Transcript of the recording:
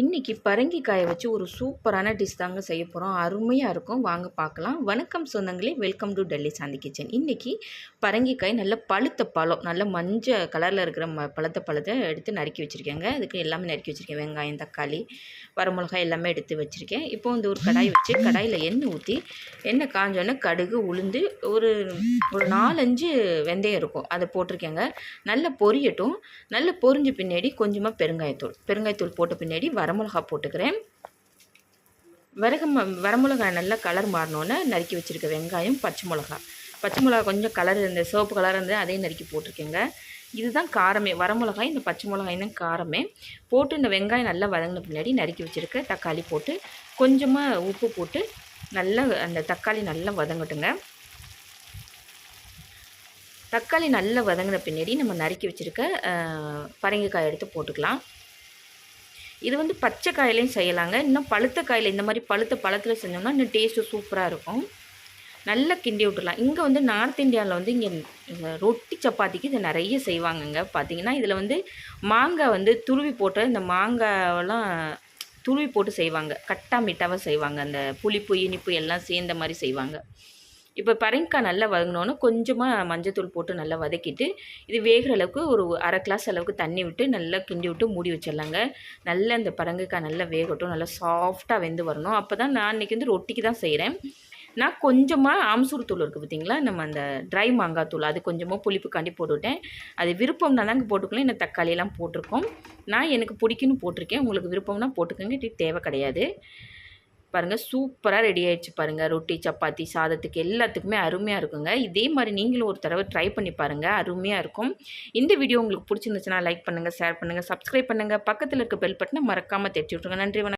இன்றைக்கி பரங்கிக்காயை வச்சு ஒரு சூப்பரான டிஷ் தாங்க செய்ய போகிறோம் அருமையாக இருக்கும். வாங்க பார்க்கலாம். வணக்கம் சொந்தங்களே. Welcome to Delhi Shanthi kitchen இன்றைக்கி பரங்கிக்காய் நல்ல பழுத்த பழம் நல்ல மஞ்சள் கலரில் இருக்கிற ம பழுத்த பழத்தை எடுத்து நறுக்கி வச்சுருக்கேங்க. அதுக்கு எல்லாமே நறுக்கி வச்சுருக்கேன். வெங்காயம் தக்காளி வரமிளகாய் எல்லாமே எடுத்து வச்சுருக்கேன். இப்போ வந்து ஒரு கடாய் வச்சு கடாயில் எண்ணெய் ஊற்றி எண்ணெய் காஞ்சோன்னே கடுகு உளுந்து ஒரு ஒரு நாலஞ்சு வெந்தயம் இருக்கும். அதை போட்டிருக்கேங்க. நல்லா பொரியட்டும். நல்லா பொரிஞ்ச பின்னாடி கொஞ்சமாக பெருங்காயத்தூள். பெருங்காயத்தூள் போட்ட பின்னாடி வரமிளகா போட்டுக்கிறேன். வரக வரமிளகா நல்லா கலர் மாறினோன்னே நறுக்கி வச்சுருக்க வெங்காயம் பச்சை மிளகா. பச்சை மிளகா கொஞ்சம் கலர் இந்த சிவப்பு கலர் இருந்தது அதையும் நறுக்கி போட்டிருக்கேங்க. இதுதான் காரமே. வரமிளகாய் இந்த பச்சை மிளகாய் தான் காரமே. போட்டு இந்த வெங்காயம் நல்லா வதங்கின பின்னாடி நறுக்கி வச்சுருக்க தக்காளி போட்டு கொஞ்சமாக உப்பு போட்டு நல்லா அந்த தக்காளி நல்லா வதங்கட்டுங்க. தக்காளி நல்லா வதங்கின பின்னாடி நம்ம நறுக்கி வச்சுருக்க பரங்கிக்காய் எடுத்து போட்டுக்கலாம். இது வந்து பச்சை காயிலையும் செய்யலாங்க. இன்னும் பழுத்த காயில் இந்த மாதிரி பழுத்த பழத்தில் செஞ்சோம்னா இன்னும் டேஸ்ட்டு சூப்பராக இருக்கும். நல்லா கிண்டி விட்டுலாம் இங்கே வந்து நார்த் இந்தியாவில் வந்து இங்கே ரொட்டி சப்பாத்திக்கு இதை நிறைய செய்வாங்கங்க. பார்த்தீங்கன்னா இதில் வந்து மாங்காய் வந்து துருவி போட்டு இந்த மாங்காயெல்லாம் துருவி போட்டு செய்வாங்க. கட்டா மிட்டாவாக செய்வாங்க. அந்த புளிப்பு இனிப்பு எல்லாம் சேர்ந்த மாதிரி செய்வாங்க. இப்போ பரங்கிக்காய் நல்லா வதங்கினோன்னு கொஞ்சமாக மஞ்சத்தூள் போட்டு நல்லா வதக்கிட்டு இது வேகிற அளவுக்கு ஒரு அரை கிளாஸ் அளவுக்கு தண்ணி விட்டு நல்லா கிண்டி விட்டு மூடி வச்சிடலாங்க. நல்லா இந்த பரங்கிக்காய் நல்லா வேகட்டும் நல்லா சாஃப்டாக வெந்து வரணும். அப்போ தான் நான் இன்றைக்கி வந்து ரொட்டிக்கு தான் செய்கிறேன் நான் கொஞ்சமாக ஆம்சூர் தூள் இருக்குது பார்த்தீங்களா நம்ம அந்த ட்ரை மாங்காய் தூள் அது கொஞ்சமாக புளிப்பு காண்டி போட்டுவிட்டேன். அது விருப்பம்னா தாங்க போட்டுக்கலாம் என்ன தக்காளியெல்லாம் போட்டிருக்கோம். நான் எனக்கு பிடிக்குன்னு போட்டிருக்கேன். உங்களுக்கு விருப்பம்னா போட்டுக்கோங்க தேவை கிடையாது. பாருங்கள் சூப்பராக ரெடி ஆகிடுச்சு பாருங்கள் ரொட்டி சப்பாத்தி சாதத்துக்கு எல்லாத்துக்குமே அருமையாக இருக்குங்க. இதே மாதிரி நீங்களும் ஒரு தடவை ட்ரை பண்ணி பாருங்கள் அருமையாக இருக்கும். இந்த வீடியோ உங்களுக்கு பிடிச்சிருந்துச்சுன்னா லைக் பண்ணுங்கள் ஷேர் பண்ணுங்கள் சப்ஸ்கிரைப் பண்ணுங்கள் பக்கத்தில் இருக்க பெல் பட்டனை மறக்காமல் தெரிஞ்சு விட்ருங்க நன்றி வணக்கம்.